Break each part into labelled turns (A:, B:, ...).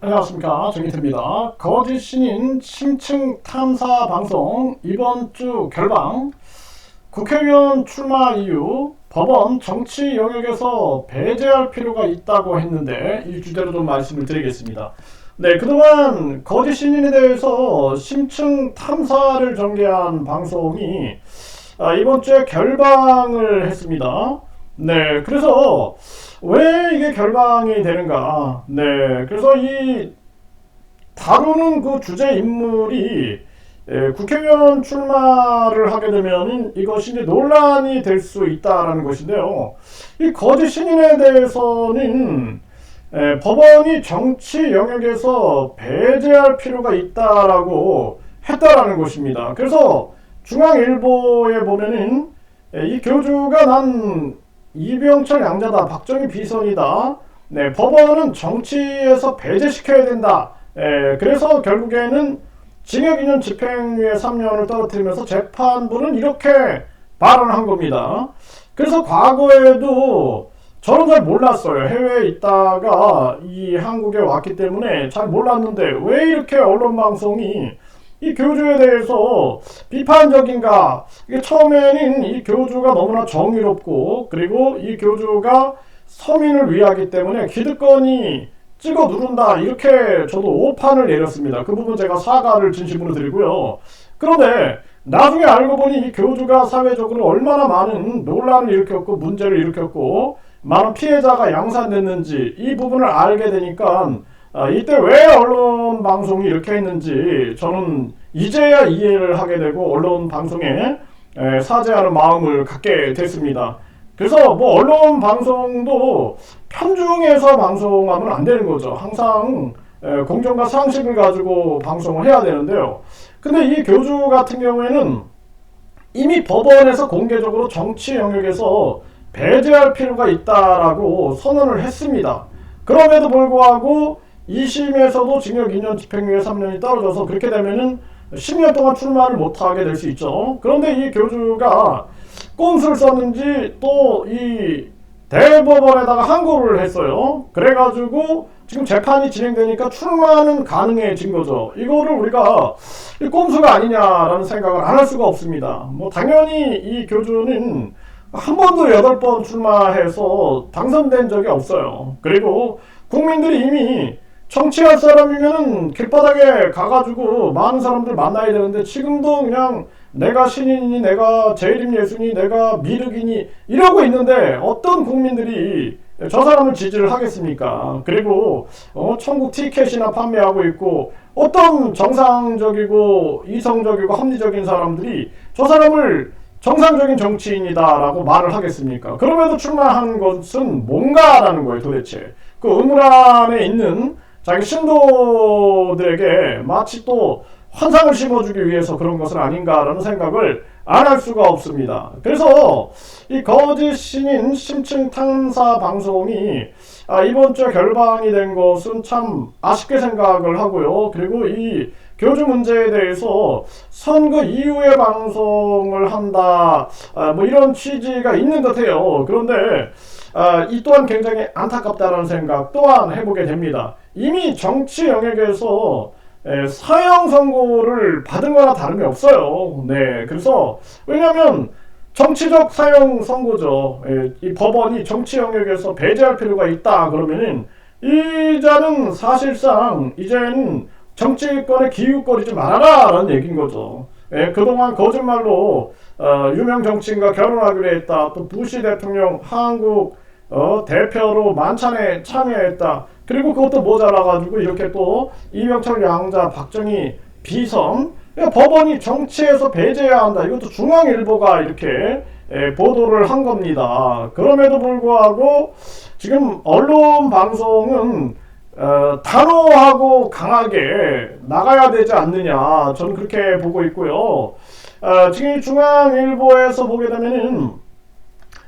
A: 안녕하십니까 정희태입니다. 거짓 신인 심층 탐사 방송 이번 주 결방 국회의원 출마 이후 법원 정치 영역에서 배제할 필요가 있다고 했는데 이 주제로 좀 말씀을 드리겠습니다. 네, 그동안 거짓 신인에 대해서 심층 탐사를 전개한 방송이 아, 이번 주에 결방을 했습니다. 네, 그래서 왜 이게 결방이 되는가? 네, 그래서 이 다루는 그 주제 인물이 예, 국회의원 출마를 하게 되면 이것이 이제 논란이 될 수 있다라는 것인데요. 이 거짓 신인에 대해서는 예, 법원이 정치 영역에서 배제할 필요가 있다라고 했다라는 것입니다. 그래서 중앙일보에 보면은 예, 이 교주가 난 이병철 양자다, 박정희 비선이다. 네, 법원은 정치에서 배제시켜야 된다. 예, 그래서 결국에는 징역 2년 집행유예 3년을 떨어뜨리면서 재판부는 이렇게 발언한 겁니다. 그래서 과거에도 저는 잘 몰랐어요. 해외에 있다가 이 한국에 왔기 때문에 잘 몰랐는데 왜 이렇게 언론 방송이 이 교주에 대해서 비판적인가? 이게 처음에는 이 교주가 너무나 정의롭고 그리고 이 교주가 서민을 위하기 때문에 기득권이 찍어 누른다 이렇게 저도 오판을 내렸습니다. 그 부분 제가 사과를 진심으로 드리고요. 그런데 나중에 알고 보니 이 교주가 사회적으로 얼마나 많은 논란을 일으켰고 문제를 일으켰고 많은 피해자가 양산됐는지 이 부분을 알게 되니까 아, 이때 왜 언론 방송이 이렇게 했는지 저는 이제야 이해를 하게 되고 언론 방송에 에, 사죄하는 마음을 갖게 됐습니다. 그래서 뭐 언론 방송도 편중해서 방송하면 안 되는 거죠. 항상 공정과 상식을 가지고 방송을 해야 되는데요. 근데 이 교주 같은 경우에는 이미 법원에서 공개적으로 정치 영역에서 배제할 필요가 있다라고 선언을 했습니다. 그럼에도 불구하고 2심에서도 징역 2년 집행유예 3년이 떨어져서 그렇게 되면은 10년 동안 출마를 못하게 될 수 있죠. 그런데 이 교주가 꼼수를 썼는지 또 이 대법원에다가 항고를 했어요. 그래가지고 지금 재판이 진행되니까 출마는 가능해진 거죠. 이거를 우리가 꼼수가 아니냐라는 생각을 안 할 수가 없습니다. 뭐 당연히 이 교주는 한 번도 여덟 번 출마해서 당선된 적이 없어요. 그리고 국민들이 이미 정치할 사람이면 길바닥에 가가지고 많은 사람들 만나야 되는데 지금도 그냥 내가 신인이니 내가 재림 예수니 내가 미륵이니 이러고 있는데 어떤 국민들이 저 사람을 지지를 하겠습니까? 그리고 어, 천국 티켓이나 판매하고 있고 어떤 정상적이고 이성적이고 합리적인 사람들이 저 사람을 정상적인 정치인이다라고 말을 하겠습니까? 그럼에도 출마한 것은 뭔가라는 거예요, 도대체. 그 의문 안에 있는 자기 신도들에게 마치 또 환상을 심어주기 위해서 그런 것은 아닌가라는 생각을 안 할 수가 없습니다. 그래서 이 거짓 신인 심층 탐사 방송이 아, 이번 주에 결방이 된 것은 참 아쉽게 생각을 하고요. 그리고 이 교주 문제에 대해서 선거 이후에 방송을 한다, 아, 뭐 이런 취지가 있는 것 같아요. 그런데 아, 이 또한 굉장히 안타깝다는 생각 또한 해보게 됩니다. 이미 정치 영역에서 사형 선고를 받은 거나 다름이 없어요. 네, 그래서 왜냐하면 정치적 사형 선고죠. 이 법원이 정치 영역에서 배제할 필요가 있다 그러면은 이자는 사실상 이제는 정치권에 기웃거리지 말아라라는 얘기인 거죠. 예, 그동안 거짓말로 어, 유명 정치인과 결혼하기로 했다. 또 부시 대통령 한국 어, 대표로 만찬에 참여했다. 그리고 그것도 모자라가지고 이렇게 또 이명철 양자 박정희 비선 법원이 정치에서 배제해야 한다. 이것도 중앙일보가 이렇게 예, 보도를 한 겁니다. 그럼에도 불구하고 지금 언론 방송은 어, 단호하고 강하게 나가야 되지 않느냐. 저는 그렇게 보고 있고요. 어, 지금 중앙일보에서 보게 되면은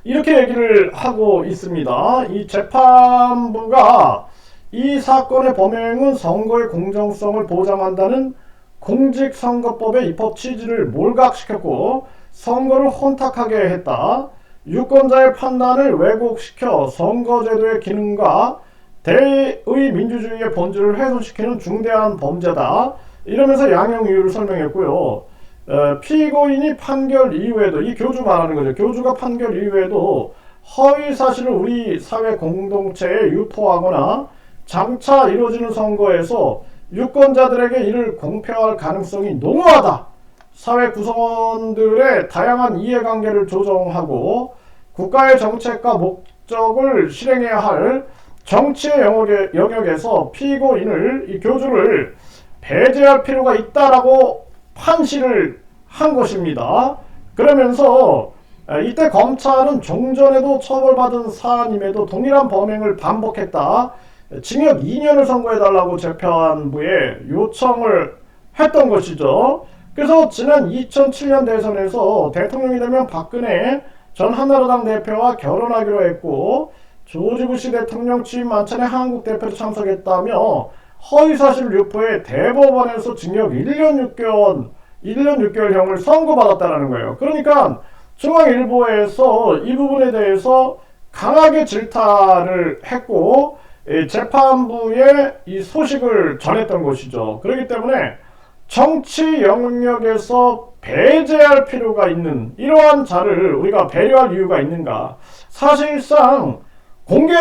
A: 이렇게 얘기를 하고 있습니다. 이 재판부가 이 사건의 범행은 선거의 공정성을 보장한다는 공직선거법의 입법 취지를 몰각시켰고 선거를 혼탁하게 했다. 유권자의 판단을 왜곡시켜 선거제도의 기능과 대의 민주주의의 본질을 훼손시키는 중대한 범죄다. 이러면서 양형 이유를 설명했고요. 어, 피고인이 판결 이후에도 이 교주 말하는 거죠. 교주가 판결 이후에도 허위 사실을 우리 사회 공동체에 유포하거나 장차 이루어지는 선거에서 유권자들에게 이를 공표할 가능성이 농후하다. 사회 구성원들의 다양한 이해관계를 조정하고 국가의 정책과 목적을 실행해야 할 정치의 영역에, 영역에서 피고인을 이 교주를 배제할 필요가 있다라고 판시를 한 것입니다. 그러면서 이때 검찰은 종전에도 처벌받은 사안임에도 동일한 범행을 반복했다. 징역 2년을 선고해달라고 재판부에 요청을 했던 것이죠. 그래서 지난 2007년 대선에서 대통령이 되면 박근혜 전 한나라당 대표와 결혼하기로 했고 조지 부시 대통령 취임 만찬에 한국 대표로 참석했다며 허위사실 유포에 대법원에서 징역 1년 6개월 1년 6개월형을 선고받았다는 거예요. 그러니까 중앙일보에서 이 부분에 대해서 강하게 질타를 했고 재판부에 이 소식을 전했던 것이죠. 그렇기 때문에 정치 영역에서 배제할 필요가 있는 이러한 자를 우리가 배려할 이유가 있는가? 사실상 공개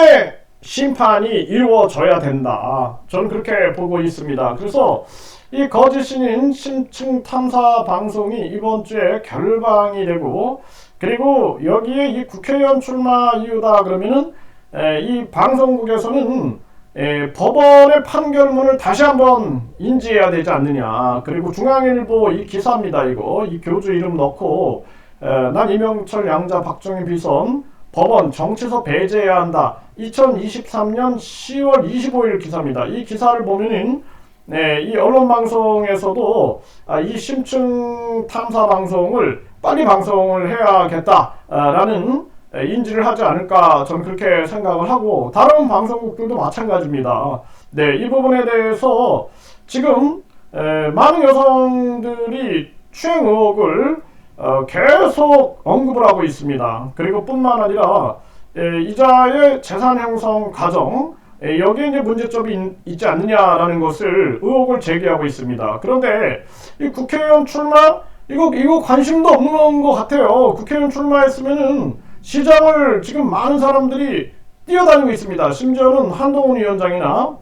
A: 심판이 이루어져야 된다. 저는 그렇게 보고 있습니다. 그래서 이 거짓 신인 심층 탐사 방송이 이번 주에 결방이 되고 그리고 여기에 이 국회의원 출마 이유다 그러면은 에, 이 방송국에서는 에, 법원의 판결문을 다시 한번 인지해야 되지 않느냐. 그리고 중앙일보 이 기사입니다. 이거 이 교주 이름 넣고 에, 난 이명철 양자 박정희 비선 법원 정치서 배제해야 한다. 2023년 10월 25일 기사입니다. 이 기사를 보면은 네, 이 언론 방송에서도 아, 이 심층 탐사 방송을 빨리 방송을 해야겠다라는 인지를 하지 않을까 저는 그렇게 생각을 하고 다른 방송국들도 마찬가지입니다. 네, 이 부분에 대해서 지금 에, 많은 여성들이 추행 의혹을 어, 계속 언급을 하고 있습니다. 그리고 뿐만 아니라 에, 이자의 재산 형성 과정 에, 여기에 이제 문제점이 있, 있지 않느냐라는 것을 의혹을 제기하고 있습니다. 그런데 이 국회의원 출마 이거 이거 관심도 없는 것 같아요. 국회의원 출마했으면은 시장을 지금 많은 사람들이 뛰어다니고 있습니다. 심지어는 한동훈 위원장이나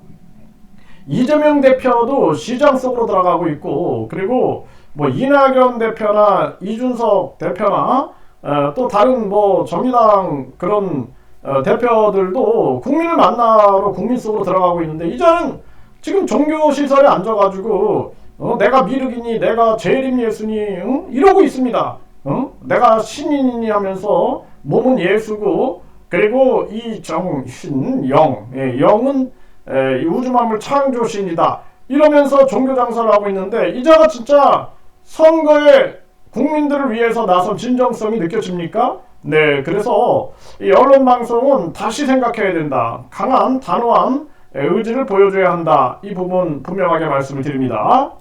A: 이재명 대표도 시장 속으로 들어가고 있고 그리고 뭐 이낙연 대표나 이준석 대표나 어, 또 다른 뭐 정의당 그런 어, 대표들도 국민을 만나러 국민 속으로 들어가고 있는데 이제는 지금 종교 시설에 앉아가지고 어, 내가 미륵이니 내가 재림 예수니 응? 이러고 있습니다. 어? 내가 신인이니 하면서 몸은 예수고 그리고 이 정신 영 예, 영은 에, 우주만물 창조신이다 이러면서 종교 장사를 하고 있는데 이자가 진짜 선거에 국민들을 위해서 나선 진정성이 느껴집니까? 네, 그래서 이 언론 방송은 다시 생각해야 된다. 강한 단호한 의지를 보여줘야 한다. 이 부분 분명하게 말씀을 드립니다.